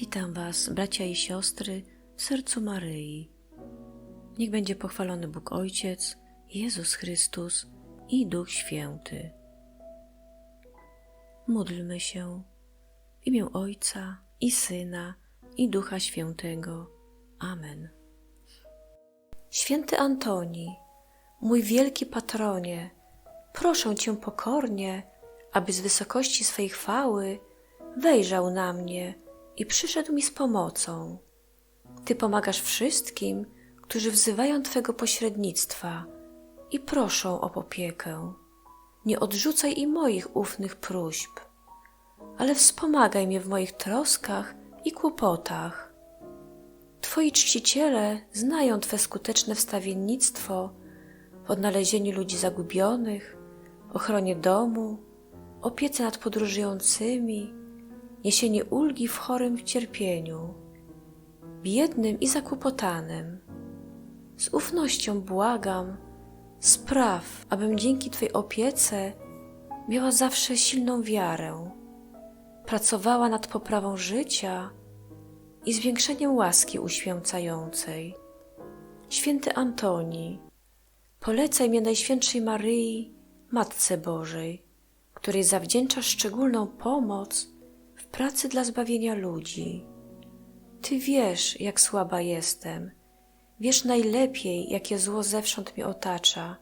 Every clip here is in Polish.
Witam Was, bracia i siostry, w sercu Maryi. Niech będzie pochwalony Bóg Ojciec, Jezus Chrystus i Duch Święty. Módlmy się w imię Ojca i Syna i Ducha Świętego. Amen. Święty Antoni, mój wielki patronie, proszę Cię pokornie, aby z wysokości swej chwały wejrzał na mnie i przyszedł mi z pomocą. Ty pomagasz wszystkim, którzy wzywają Twego pośrednictwa i proszą o opiekę. Nie odrzucaj i moich ufnych próśb, ale wspomagaj mnie w moich troskach i kłopotach. Twoi czciciele znają Twe skuteczne wstawiennictwo w odnalezieniu ludzi zagubionych, ochronie domu, opiece nad podróżującymi, niesienie ulgi w chorym cierpieniu, biednym i zakłopotanym. Z ufnością błagam, spraw, abym dzięki Twej opiece miała zawsze silną wiarę, pracowała nad poprawą życia i zwiększeniem łaski uświęcającej. Święty Antoni, polecaj mnie Najświętszej Maryi, Matce Bożej, której zawdzięczasz szczególną pomoc w pracy dla zbawienia ludzi. Ty wiesz, jak słaba jestem, wiesz najlepiej, jakie zło zewsząd mnie otacza,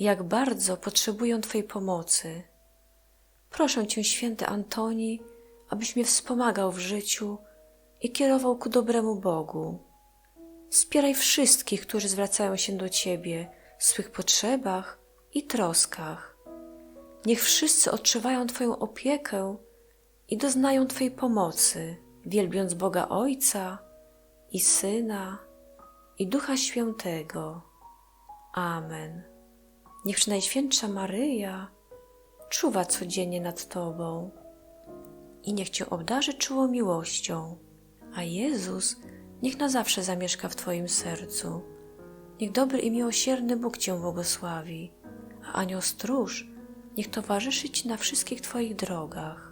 jak bardzo potrzebuję Twojej pomocy. Proszę Cię, święty Antoni, abyś mnie wspomagał w życiu i kierował ku dobremu Bogu. Wspieraj wszystkich, którzy zwracają się do Ciebie w swych potrzebach i troskach. Niech wszyscy odczuwają Twoją opiekę i doznają Twojej pomocy, wielbiąc Boga Ojca i Syna i Ducha Świętego. Amen. Niech Najświętsza Maryja czuwa codziennie nad Tobą i niech Cię obdarzy czułą miłością, a Jezus niech na zawsze zamieszka w Twoim sercu. Niech dobry i miłosierny Bóg Cię błogosławi, a anioł stróż niech towarzyszy Ci na wszystkich Twoich drogach.